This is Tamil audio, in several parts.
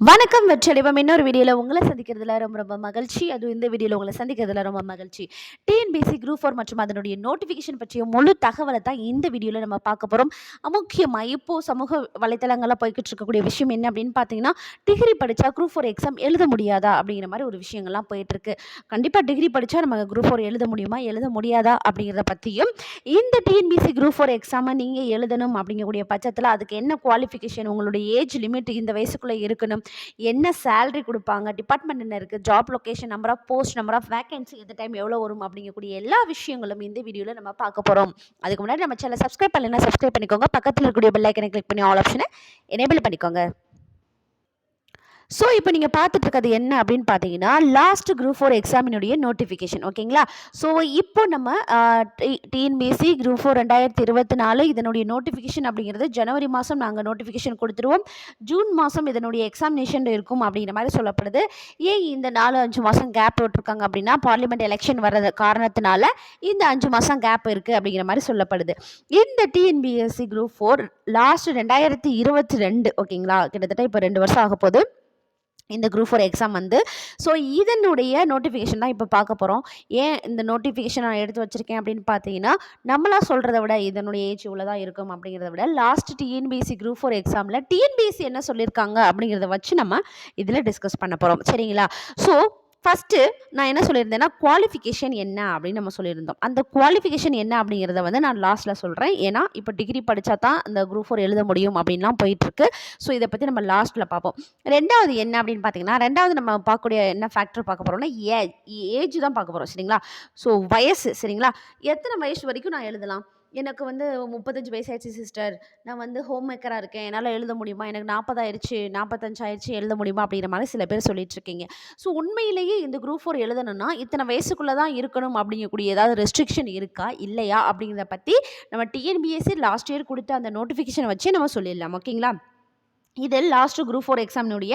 வணக்கம் வெற்றடைவம் இன்னொரு வீடியோவில் உங்களை சந்திக்கிறதுல ரொம்ப ரொம்ப மகிழ்ச்சி. அதுவும் இந்த வீடியோவில் உங்களை சந்திக்கிறதுல ரொம்ப மகிழ்ச்சி. டிஎன்பிசி குரூப் ஃபோர் மற்றும் அதனுடைய நோட்டிஃபிகேஷன் பற்றிய முழு தகவலை தான் இந்த வீடியோவில் நம்ம பார்க்க போகிறோம் முக்கியமாக இப்போது சமூக வலைத்தளங்களில் போய்கிட்டு இருக்கக்கூடிய விஷயம் என்ன அப்படின்னு பார்த்தீங்கன்னா டிகிரி படித்தா குரூப் ஃபோர் எக்ஸாம் எழுத முடியாதா அப்படிங்கிற மாதிரி ஒரு விஷயங்கள்லாம் போயிட்டுருக்கு கண்டிப்பாக டிகிரி படித்தா நம்ம குரூப் ஃபோர் எழுத முடியுமா எழுத முடியாதா அப்படிங்கிறத பற்றியும் இந்த டிஎன்பிசி குரூப் ஃபோர் எக்ஸாமை நீங்கள் எழுதணும் அப்படிங்கக்கூடிய பட்சத்தில் அதுக்கு என்ன குவாலிஃபிகேஷன் உங்களுடைய ஏஜ் லிமிட் இந்த வயசுக்குள்ளே இருக்கணும் என்ன சேலரி கொடுப்பாங்க டிபார்ட்மெண்ட் என்ன இருக்குது job location number of post number of vacancy எந்த டைம் எவ்வளோ வரும் அப்படிங்கக்கூடிய எல்லா விஷயங்களும் இந்த வீடியோவில் நம்ம பார்க்க போகிறோம் அதுக்கு முன்னாடி நம்ம சேனல் சப்ஸ்கிரைப் பண்ணலைன்னா சப்ஸ்கிரைப் பண்ணிக்கோங்க. பக்கத்தில் இருக்கக்கூடிய பெல் ஐக்கனை கிளிக் பண்ணி ஆல் ஆப்ஷனை எனேபிள் பண்ணிக்கோங்க. ஸோ இப்போ நீங்கள் பார்த்துட்டு இருக்கிறது என்ன அப்படின்னு பார்த்தீங்கன்னா லாஸ்ட் குரூப் ஃபோர் எக்ஸாமினுடைய நோட்டிஃபிகேஷன் ஓகேங்களா? ஸோ இப்போ நம்ம டிஎன்பிஎஸ்சி குரூப் ஃபோர் ரெண்டாயிரத்தி இருபத்தி நாலு இதனுடைய நோட்டிஃபிகேஷன் அப்படிங்கிறது ஜனவரி மாதம் நாங்கள் நோட்டிஃபிகேஷன் கொடுத்துருவோம். ஜூன் மாதம் இதனுடைய எக்ஸாமினேஷன் இருக்கும் அப்படிங்கிற மாதிரி சொல்லப்படுது. ஏன் இந்த நாலு அஞ்சு மாதம் கேப் விட்டுருக்காங்க அப்படின்னா பார்லிமெண்ட் எலெக்ஷன் வர்றது காரணத்தினால இந்த அஞ்சு மாதம் கேப் இருக்குது அப்படிங்கிற மாதிரி சொல்லப்படுது. இந்த டிஎன்பிஎஸ்சி குரூப் ஃபோர் லாஸ்ட் ரெண்டாயிரத்தி இருபத்தி ரெண்டு ஓகேங்களா? கிட்டத்தட்ட இப்போ ரெண்டு வருஷம் ஆக போகுது இந்த குரூப் ஃபோர் எக்ஸாம் வந்து. ஸோ இதனுடைய நோட்டிஃபிகேஷன் தான் இப்போ பார்க்க போகிறோம் ஏன் இந்த நோட்டிஃபிகேஷன் நான் எடுத்து வச்சுருக்கேன் அப்படின்னு பார்த்தீங்கன்னா நம்மளா சொல்கிறத விட இதனுடைய ஏஜ் இவ்வளோ தான் இருக்கும் அப்படிங்கிறத விட லாஸ்ட் டிஎன்பிஎஸ்சி குரூப் ஃபோர் எக்ஸாமில் டிஎன்பிஎஸ்சி என்ன சொல்லியிருக்காங்க அப்படிங்கிறத வச்சு நம்ம இதில் டிஸ்கஸ் பண்ண போகிறோம் சரிங்களா? ஸோ ஃபஸ்ட்டு நான் என்ன சொல்லியிருந்தேன்னா குவாலிஃபிகேஷன் என்ன அப்படின்னு நம்ம சொல்லியிருந்தோம். அந்த குவாலிஃபிகேஷன் என்ன அப்படிங்கிறத வந்து நான் லாஸ்ட்டில் சொல்கிறேன் ஏன்னா இப்போ டிகிரி படித்தா தான் அந்த குரூப் ஃபோர் எழுத முடியும் அப்படின்லாம் போயிட்டுருக்கு. ஸோ இதை பற்றி நம்ம லாஸ்ட்டில் பார்ப்போம். ரெண்டாவது என்ன அப்படின்னு பார்த்தீங்கன்னா ரெண்டாவது நம்ம பார்க்கக்கூடிய என்ன ஃபேக்டர் பார்க்க போகிறோம்னா ஏ ஏஜ் தான் பார்க்க போகிறோம் சரிங்களா? ஸோ வயசு சரிங்களா? எத்தனை வயசு வரைக்கும் நான் எழுதலாம்? எனக்கு வந்து முப்பத்தஞ்சு வயசாயிடுச்சு சிஸ்டர் நான் வந்து ஹோம் மேக்கராக இருக்கேன். என்னால் எழுத முடியுமா? எனக்கு நாற்பதாயிருச்சு நாற்பத்தஞ்சாயிருச்சு எழுத முடியுமா? அப்படிங்கிற மாதிரி சில பேர் சொல்லிகிட்ருக்கீங்க ஸோ உண்மையிலேயே இந்த குரூப் ஃபோர் எழுதணும்னா இத்தனை வயசுக்குள்ளே தான் இருக்கணும் அப்படிங்கக்கூடிய ஏதாவது ரெஸ்ட்ரிக்ஷன் இருக்கா? இல்லையா? அப்படிங்கிறத பற்றி நம்ம டிஎன்பிஎஸ்சி லாஸ்ட் இயர் கொடுத்த அந்த நோட்டிஃபிகேஷனை வச்சு நம்ம சொல்லிடலாம். ஓகேங்களா? இது லாஸ்ட் குரூப் ஃபோர் எக்ஸாமினுடைய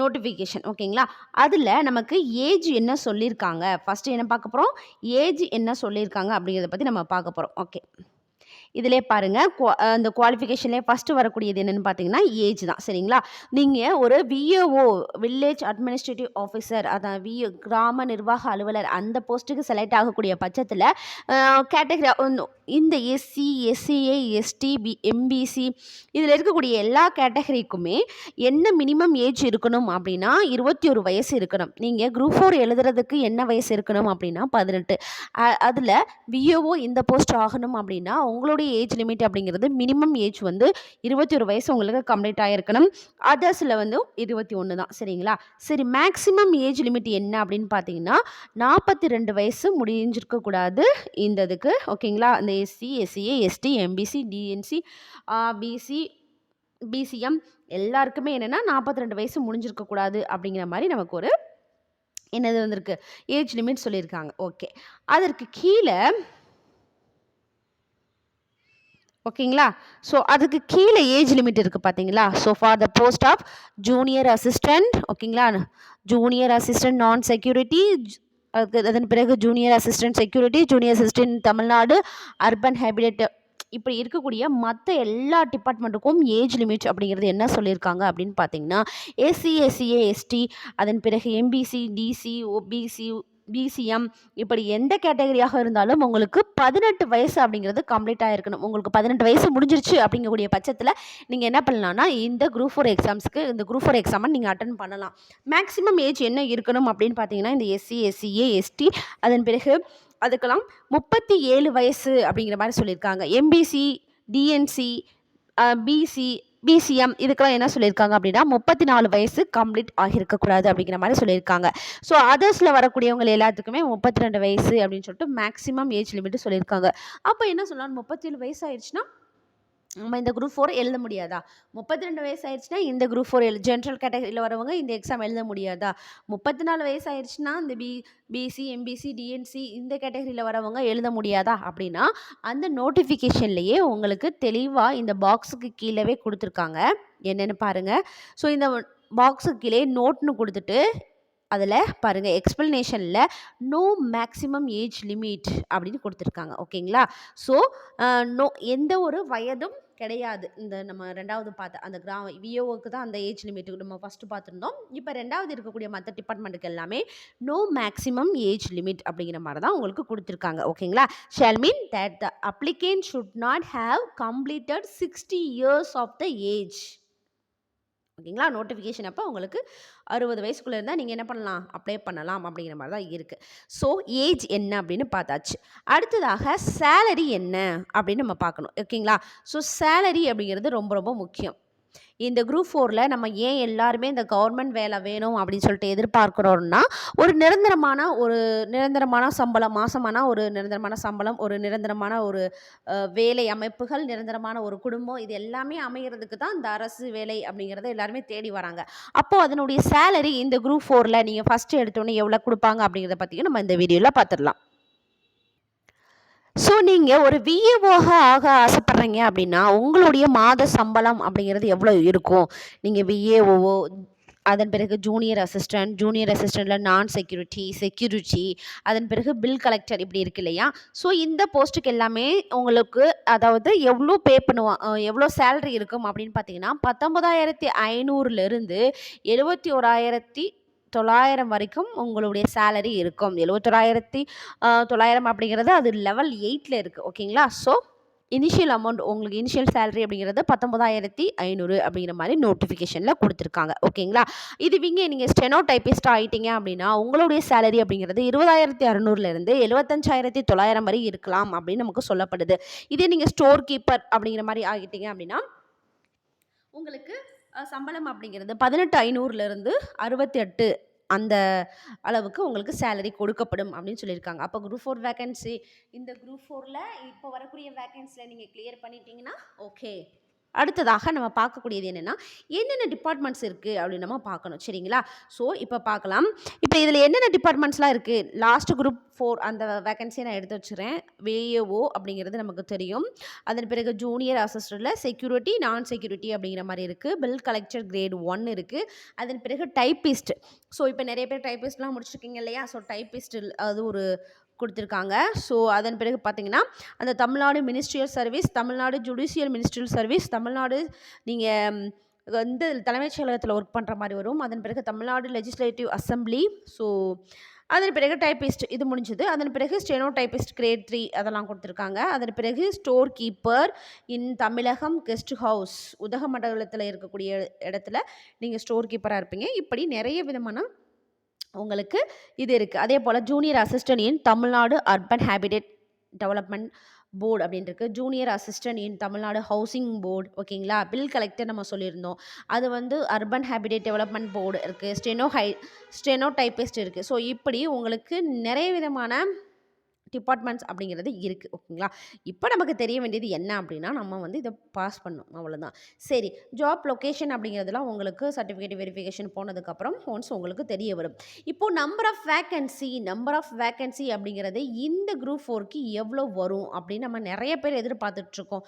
நோட்டிஃபிகேஷன் ஓகேங்களா? அதில் நமக்கு ஏஜ் என்ன சொல்லியிருக்காங்க? ஃபஸ்ட்டு என்ன பார்க்க போகிறோம் ஏஜ் என்ன சொல்லியிருக்காங்க? அப்படிங்கிறத பற்றி நம்ம பார்க்க போகிறோம் ஓகே இதிலே பாருங்கள் குவா அந்த குவாலிஃபிகேஷன்லேயே ஃபஸ்ட்டு வரக்கூடியது என்னென்னு பார்த்தீங்கன்னா ஏஜ் தான். சரிங்களா? நீங்கள் ஒரு விஏஓ வில்லேஜ் அட்மினிஸ்ட்ரேட்டிவ் ஆஃபீஸர் அதான் விஏ கிராம நிர்வாக அலுவலர் அந்த போஸ்ட்டுக்கு செலக்ட் ஆகக்கூடிய பட்சத்தில் கேட்டகரி இந்த SC SCA ST B MBC இதில் இருக்கக்கூடிய எல்லா கேட்டகரிக்குமே என்ன மினிமம் ஏஜ் இருக்கணும் அப்படின்னா இருபத்தி ஒரு வயசு இருக்கணும். நீங்கள் குரூப் ஃபோர் எழுதுறதுக்கு என்ன வயசு இருக்கணும் அப்படின்னா பதினெட்டு. அதில் விஏஓ இந்த போஸ்ட் ஆகணும் அப்படின்னா உங்களுடைய ஏஜ் லிமிட் அப்படிங்கிறது மினிமம் ஏஜ் வந்து இருபத்தி ஒரு வயசு உங்களுக்கு கம்ப்ளீட் ஆகிருக்கணும் அதர்ஸில் வந்து இருபத்தி ஒன்று தான். சரிங்களா? சரி மேக்ஸிமம் ஏஜ் லிமிட் என்ன அப்படின்னு பார்த்தீங்கன்னா நாற்பத்தி ரெண்டு வயசு முடிஞ்சிருக்கக்கூடாது இந்த இதுக்கு. ஓகேங்களா? இந்த SC SCA ST MBC DNC BC BCM எல்லாருக்குமே என்னென்னா நாற்பத்தி ரெண்டு வயசு முடிஞ்சிருக்கக்கூடாது அப்படிங்கிற மாதிரி நமக்கு ஒரு என்னது வந்திருக்கு? ஏஜ் லிமிட் சொல்லியிருக்காங்க. ஓகே அதற்கு கீழே ஓகேங்களா? ஸோ அதுக்கு கீழே ஏஜ் லிமிட் இருக்குது பார்த்தீங்களா so for the post of junior assistant ஓகேங்களா? ஜூனியர் அசிஸ்டன்ட் நான் செக்யூரிட்டி அதுக்கு அதன் பிறகு junior assistant security junior assistant Tamil Nadu urban habitat இப்படி இருக்கக்கூடிய மற்ற எல்லா டிபார்ட்மெண்ட்டுக்கும் ஏஜ் லிமிட் அப்படிங்கிறது என்ன சொல்லியிருக்காங்க அப்படின்னு பார்த்தீங்கன்னா எஸ்சி எஸ்சிஏ எஸ்டி அதன் பிறகு எம்பிசி டிசி ஓபிசி பிசிஎம் இப்படி எந்த கேட்டகரியாக இருந்தாலும் உங்களுக்கு பதினெட்டு வயசு அப்படிங்கிறது கம்ப்ளீட் ஆகிருக்கணும் உங்களுக்கு பதினெட்டு வயசு முடிஞ்சிருச்சு அப்படிங்கக்கூடிய பட்சத்தில் நீங்கள் என்ன பண்ணலாம்னா இந்த குரூப் ஃபோர் எக்ஸாம்ஸ்க்கு இந்த குரூப் ஃபோர் எக்ஸாமை நீங்கள் அட்டன் பண்ணலாம். மேக்ஸிமம் ஏஜ் என்ன இருக்கணும் அப்படின்னு பார்த்தீங்கன்னா இந்த எஸ்சி எஸ்சிஏ எஸ்டி அதன் பிறகு அதுக்கெல்லாம் முப்பத்தி ஏழு வயசு அப்படிங்கிற மாதிரி சொல்லியிருக்காங்க. எம்பிசி டிஎன்சி பிசி பிசிஎம் இதுக்கெல்லாம் என்ன சொல்லியிருக்காங்க அப்படின்னா முப்பத்தி நாலு வயசு கம்ப்ளீட் ஆகியிருக்கக்கூடாது அப்படிங்கிற மாதிரி சொல்லியிருக்காங்க. ஸோ அதர்ஸில் வரக்கூடியவங்க எல்லாத்துக்குமே முப்பத்தி ரெண்டு வயசு அப்படின்னு சொல்லிட்டு மேக்ஸிமம் ஏஜ் லிமிட் சொல்லியிருக்காங்க. அப்போ என்ன சொல்லலாம் முப்பத்தேழு வயசு ஆயிடுச்சுன்னா நம்ம இந்த குரூப் ஃபோர் எழுத முடியாதா? முப்பத்தி ரெண்டு வயசு ஆயிடுச்சுன்னா இந்த குரூப் ஃபோர் எழு ஜென்ரல் கேட்டகரியில் வரவங்க இந்த எக்ஸாம் எழுத முடியாதா? முப்பத்தி நாலு வயசு ஆயிடுச்சுன்னா இந்த பி பிசி எம்பிசி டிஎன்சி இந்த கேட்டகரியில் வரவங்க எழுத முடியாதா? அப்படின்னா அந்த நோட்டிஃபிகேஷன்லேயே உங்களுக்கு தெளிவாக இந்த பாக்ஸுக்கு கீழே கொடுத்துருக்காங்க. என்னென்னு பாருங்கள் ஸோ இந்த பாக்ஸுக்கு கீழே நோட்னு கொடுத்துட்டு அதில் பாருங்கள் எக்ஸ்பிளனேஷனில் நோ மேக்ஸிமம் ஏஜ் லிமிட் அப்படின்னு கொடுத்துருக்காங்க. ஓகேங்களா? ஸோ நோ எந்த ஒரு வயதும் கிடையாது. இந்த நம்ம ரெண்டாவது பார்த்த அந்த கிராம விஓவுக்கு தான் அந்த ஏஜ் லிமிட்டுக்கு நம்ம ஃபஸ்ட்டு பார்த்துருந்தோம். இப்போ ரெண்டாவது இருக்கக்கூடிய மற்ற டிபார்ட்மெண்ட்டுக்கு எல்லாமே நோ மேக்ஸிமம் ஏஜ் லிமிட் அப்படிங்கிற மாதிரி தான் உங்களுக்கு கொடுத்துருக்காங்க. ஓகேங்களா? Shall mean that the applicant should not have completed sixty years of the age ஓகேங்களா? நோட்டிஃபிகேஷன் அப்போ உங்களுக்கு அறுபது வயசுக்குள்ளே இருந்தால் நீங்கள் என்ன பண்ணலாம்? அப்ளை பண்ணலாம் அப்படிங்கிற மாதிரி தான் இருக்குது ஸோ ஏஜ் என்ன அப்படின்னு பார்த்தாச்சு. அடுத்ததாக சேலரி என்ன அப்படின்னு நம்ம பார்க்கணும். ஓகேங்களா? ஸோ சேலரி அப்படிங்கிறது ரொம்ப ரொம்ப முக்கியம். இந்த குரூப் ஃபோரில் நம்ம ஏன் எல்லாருமே இந்த கவர்மெண்ட் வேலை வேணும் அப்படின்னு சொல்லிட்டு எதிர்பார்க்குறோம்னா ஒரு நிரந்தரமான ஒரு நிரந்தரமான சம்பளம் மாதமான ஒரு நிரந்தரமான சம்பளம் ஒரு நிரந்தரமான ஒரு வேலை அமைப்புகள் நிரந்தரமான ஒரு குடும்பம் இது எல்லாமே அமைகிறதுக்கு தான் இந்த அரசு வேலை அப்படிங்கிறத எல்லாருமே தேடி வராங்க. அப்போது அதனுடைய சேலரி இந்த குரூப் ஃபோரில் நீங்கள் ஃபஸ்ட்டு எடுத்தோன்னே எவ்வளோ கொடுப்பாங்க அப்படிங்கிறத பற்றியும் நம்ம இந்த வீடியோவில் பார்த்துடலாம் ஸோ நீங்கள் ஒரு விஏஓக ஆக ஆசைப்பட்றீங்க அப்படின்னா உங்களுடைய மாத சம்பளம் அப்படிங்கிறது எவ்வளோ இருக்கும்? நீங்கள் விஏஓஓ அதன் பிறகு ஜூனியர் அசிஸ்டன்ட் ஜூனியர் அசிஸ்டண்ட்டில் நான் செக்யூரிட்டி செக்யூரிட்டி அதன் பிறகு பில் கலெக்டர் இப்படி இருக்கு இல்லையா? ஸோ இந்த போஸ்ட்டுக்கு எல்லாமே உங்களுக்கு அதாவது எவ்வளோ பே பண்ணுவான் எவ்வளோ சேலரி இருக்கும் அப்படின்னு பார்த்தீங்கன்னா பத்தொம்பதாயிரத்தி ஐநூறுலேருந்து எழுபத்தி ஓராயிரத்தி தொள்ளாயிரம் வரைக்கும் உங்களுடைய சேலரி இருக்கும். எழுபத்தொராயிரத்தி தொள்ளாயிரம் அப்படிங்கிறது அது லெவல் எயிட்டில் இருக்குது ஓகேங்களா ஸோ இனிஷியல் அமௌண்ட் உங்களுக்கு இனிஷியல் சேலரி அப்படிங்கிறது பத்தொன்பதாயிரத்தி ஐநூறு அப்படிங்கிற மாதிரி நோட்டிஃபிகேஷனில் கொடுத்துருக்காங்க. ஓகேங்களா இதுவிங்க நீங்கள் ஸ்டெனோ டைப்பிஸ்ட் ஆகிட்டீங்க அப்படின்னா உங்களுடைய சேலரி அப்படிங்கிறது இருபதாயிரத்தி அறநூறுலேருந்து எழுபத்தஞ்சாயிரத்தி தொள்ளாயிரம் வரை இருக்கலாம் அப்படின்னு நமக்கு சொல்லப்படுது. இதே நீங்கள் ஸ்டோர் கீப்பர் அப்படிங்கிற மாதிரி ஆகிட்டீங்க அப்படின்னா உங்களுக்கு சம்பளம் அப்படிங்கிறது பதினெட்டு ஐநூறுலேருந்து அறுபத்தி எட்டு அந்த அளவுக்கு உங்களுக்கு சேலரி கொடுக்கப்படும் அப்படின்னு சொல்லியிருக்காங்க. அப்போ குரூப் ஃபோர் வேகன்சி இந்த குரூப் ஃபோரில் இப்போ வரக்கூடிய வேகன்சியில் நீங்கள் கிளியர் பண்ணிட்டீங்கன்னா ஓகே அடுத்ததாக நம்ம பார்க்கக்கூடியது என்னென்னா என்னென்ன டிபார்ட்மெண்ட்ஸ் இருக்குது அப்படின்னு நம்ம பார்க்கணும். சரிங்களா? ஸோ இப்போ பார்க்கலாம். இப்போ இதில் என்னென்ன டிபார்ட்மெண்ட்ஸ்லாம் இருக்குது லாஸ்ட் குரூப் ஃபோர் அந்த வேகன்சியை நான் எடுத்து வச்சுறேன் வேஏஓ அப்படிங்கிறது நமக்கு தெரியும். அதன் பிறகு ஜூனியர் அசிஸ்டரில் செக்யூரிட்டி நான் செக்யூரிட்டி அப்படிங்கிற மாதிரி இருக்குது பில் கலெக்டர் கிரேட் ஒன் இருக்குது அதன் பிறகு டைப்பிஸ்ட் ஸோ இப்போ நிறைய பேர் டைப்பிஸ்ட்லாம் முடிச்சிருக்கீங்க இல்லையா? ஸோ டைப்பிஸ்ட் அது ஒரு கொடுத்துருக்காங்க. ஸோ அதன் பிறகு பார்த்தீங்கன்னா அந்த Tamil Nadu ministerial service Tamil Nadu judicial ministerial service Tamil Nadu நீங்கள் வந்து தலைமைச் செயலகத்தில் ஒர்க் பண்ணுற மாதிரி வரும். அதன் பிறகு தமிழ்நாடு லெஜிஸ்லேட்டிவ் அசம்பிளி ஸோ அதன் பிறகு டைப்பிஸ்ட் இது முடிஞ்சது. அதன் பிறகு ஸ்டெனோ டைப்பிஸ்ட் கிரேட் த்ரீ அதெல்லாம் கொடுத்துருக்காங்க. அதன் பிறகு store keeper in Tamilagam guest house உதகமண்டலத்தில் இருக்கக்கூடிய இடத்துல நீங்கள் ஸ்டோர் கீப்பராக இருப்பீங்க. இப்படி நிறைய விதமான உங்களுக்கு இது இருக்குது அதே போல் junior assistant in Tamil Nadu urban habitat development board அப்படின்ட்டு junior assistant in Tamil Nadu housing board ஓகேங்களா பில் கலெக்டர் நம்ம சொல்லியிருந்தோம். அது வந்து அர்பன் ஹேபிடேட் டெவலப்மெண்ட் போர்டு இருக்குது ஸ்டெனோ ஹை ஸ்டெனோ டைப்பிஸ்ட் இருக்குது ஸோ இப்படி உங்களுக்கு நிறைய விதமான டிபார்ட்மெண்ட்ஸ் அப்படிங்கிறது இருக்குது ஓகேங்களா? இப்போ நமக்கு தெரிய வேண்டியது என்ன அப்படின்னா நம்ம வந்து இதை பாஸ் பண்ணணும் அவ்வளோதான் சரி ஜாப் லொக்கேஷன் அப்படிங்கிறதுலாம் உங்களுக்கு சர்டிஃபிகேட் வெரிஃபிகேஷன் போனதுக்கப்புறம் ஒன்ஸ் உங்களுக்கு தெரிய வரும். இப்போது number of vacancy number of vacancy அப்படிங்கிறது இந்த குரூப் ஃபோருக்கு எவ்வளோ வரும் அப்படின்னு நம்ம நிறைய பேர் எதிர்பார்த்துட்ருக்கோம்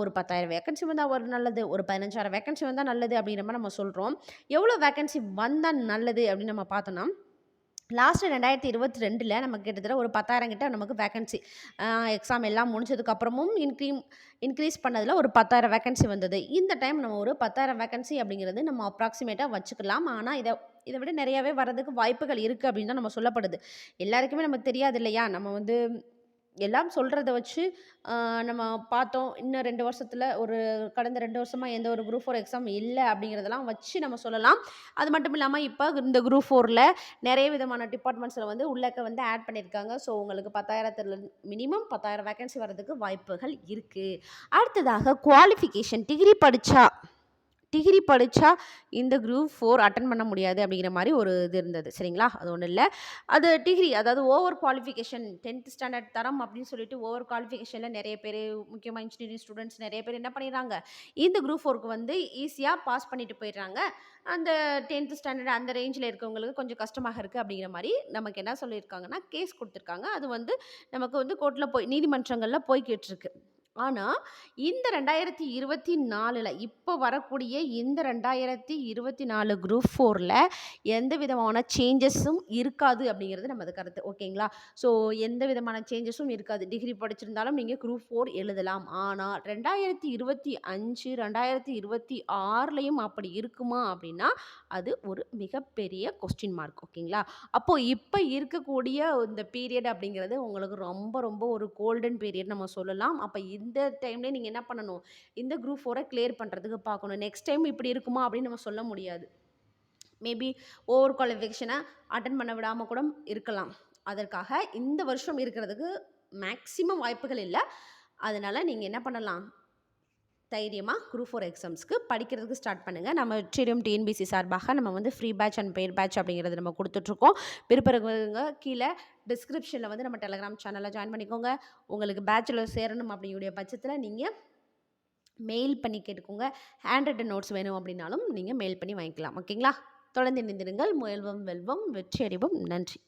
ஒரு பத்தாயிரம் வேக்கன்சி வந்தால் ஒரு நல்லது ஒரு பதினஞ்சாயிரம் வேக்கன்சி வந்தால் நல்லது அப்படிங்கிற மாதிரி நம்ம சொல்கிறோம் எவ்வளோ வேக்கன்சி வந்தால் நல்லது அப்படின்னு நம்ம பார்த்தோன்னா லாஸ்ட்டு ரெண்டாயிரத்தி இருபத்தி ரெண்டில் நமக்கு கிட்டத்தட்ட ஒரு பத்தாயிரம் கிட்ட நமக்கு வேக்கன்சி எக்ஸாம் எல்லாம் முடிச்சதுக்கப்புறமும் இன்க்ரீம் இன்க்ரீஸ் பண்ணதில் ஒரு பத்தாயிரம் வேக்கன்சி வந்தது. இந்த டைம் நம்ம ஒரு பத்தாயிரம் வேக்கன்சி அப்படிங்கிறது நம்ம அப்ராக்சிமேட்டாக வச்சுக்கலாம். ஆனால் இதை இதை விட நிறையாவே வரதுக்கு வாய்ப்புகள் இருக்குது அப்படின்னு தான் நம்ம சொல்லப்படுது. எல்லாருக்குமே நமக்கு தெரியாது இல்லையா? நம்ம வந்து எல்லாம் சொல்கிறத வச்சு நம்ம பார்த்தோம். இன்னும் ரெண்டு வருஷத்தில் ஒரு கடந்த ரெண்டு வருஷமாக எந்த ஒரு குரூப் ஃபோர் எக்ஸாம் இல்லை அப்படிங்கிறதெல்லாம் வச்சு நம்ம சொல்லலாம். அது மட்டும் இல்லாமல் இப்போ இந்த குரூப் ஃபோரில் நிறைய விதமான டிபார்ட்மெண்ட்ஸில் வந்து உள்ளக்க வந்து ஆட் பண்ணியிருக்காங்க. ஸோ உங்களுக்கு பத்தாயிரத்தில் மினிமம் பத்தாயிரம் வேகன்சி வர்றதுக்கு வாய்ப்புகள் இருக்குது அடுத்ததாக குவாலிஃபிகேஷன் டிகிரி படித்தா டிகிரி படித்தா இந்த குரூப் ஃபோர் அட்டன் பண்ண முடியாது அப்படிங்கிற மாதிரி ஒரு இது இருந்தது. சரிங்களா? அது ஒன்றும் இல்லை. அது டிகிரி அதாவது ஓவர் குவாலிஃபிகேஷன் டென்த் ஸ்டாண்டர்ட் தரம் அப்படின்னு சொல்லிட்டு ஓவர் குவாலிஃபிகேஷனில் நிறைய பேர் முக்கியமாக இன்ஜினியரிங் ஸ்டூடெண்ட்ஸ் நிறைய பேர் என்ன பண்ணிடுறாங்க? இந்த குரூப் ஃபோருக்கு வந்து ஈஸியாக பாஸ் பண்ணிட்டு போயிடுறாங்க. அந்த டென்த் ஸ்டாண்டர்ட் அந்த ரேஞ்சில் இருக்கவங்களுக்கு கொஞ்சம் கஷ்டமாக இருக்குது அப்படிங்கிற மாதிரி நமக்கு என்ன சொல்லியிருக்காங்கன்னா கேஸ் கொடுத்துருக்காங்க. அது வந்து நமக்கு வந்து கோர்ட்டில் போய் நீதிமன்றங்களில் போய் கேட்டிருக்கு. ஆனால் இந்த ரெண்டாயிரத்தி இருபத்தி நாலில் இப்போ வரக்கூடிய இந்த ரெண்டாயிரத்தி இருபத்தி நாலு குரூப் ஃபோரில் எந்த விதமான சேஞ்சஸும் இருக்காது அப்படிங்கிறது நமது கருத்து. ஓகேங்களா? ஸோ எந்த விதமான சேஞ்சஸும் இருக்காது. டிகிரி படிச்சிருந்தாலும் நீங்கள் குரூப் ஃபோர் எழுதலாம். ஆனால் ரெண்டாயிரத்தி இருபத்தி அஞ்சு ரெண்டாயிரத்தி இருபத்தி ஆறுலேயும் அப்படி இருக்குமா அப்படின்னா அது ஒரு மிகப்பெரிய கொஸ்டின் மார்க் ஓகேங்களா அப்போது இப்போ இருக்கக்கூடிய இந்த பீரியட் அப்படிங்கிறது உங்களுக்கு ரொம்ப ரொம்ப ஒரு கோல்டன் பீரியட் நம்ம சொல்லலாம். அப்போ இந்த டைம்லேயே நீங்கள் என்ன பண்ணணும்? இந்த குரூப் ஃபோரை கிளியர் பண்ணுறதுக்கு பார்க்கணும். நெக்ஸ்ட் டைம் இப்படி இருக்குமா அப்படின்னு நம்ம சொல்ல முடியாது. மேபி ஓவர் குவாலிஃபிகேஷனை அட்டன் பண்ண விடாமல் கூட இருக்கலாம். அதற்காக இந்த வருஷம் இருக்கிறதுக்கு மேக்ஸிமம் வாய்ப்புகள் இல்லை. அதனால் நீங்கள் என்ன பண்ணலாம்? தைரியமாக குரூப் ஃபோர் எக்ஸாம்ஸ்க்கு படிக்கிறதுக்கு ஸ்டார்ட் பண்ணுங்கள் நம்ம வெற்றிடம் டிஎன்பிசி சார்பாக நம்ம வந்து ஃப்ரீ பேட்ச் அண்ட் பெயர் பேட்ச் அப்படிங்கிறது நம்ம கொடுத்துட்ருக்கோம். விருப்பங்க கீழே டிஸ்கிரிப்ஷனில் வந்து நம்ம டெலகிராம் சேனலில் ஜாயின் பண்ணிக்கோங்க. உங்களுக்கு பேட்சில் சேரணும் அப்படிங்கிற பட்சத்தில் நீங்கள் மெயில் பண்ணி கேட்டுக்கோங்க. ஹேண்ட் ரிட்டன் நோட்ஸ் வேணும் அப்படின்னாலும் நீங்கள் மெயில் பண்ணி வாங்கிக்கலாம். ஓகேங்களா தொடர்ந்து இணைந்திருங்கள். முயல்வம் வெல்வம் வெற்றி அறிவும் நன்றி.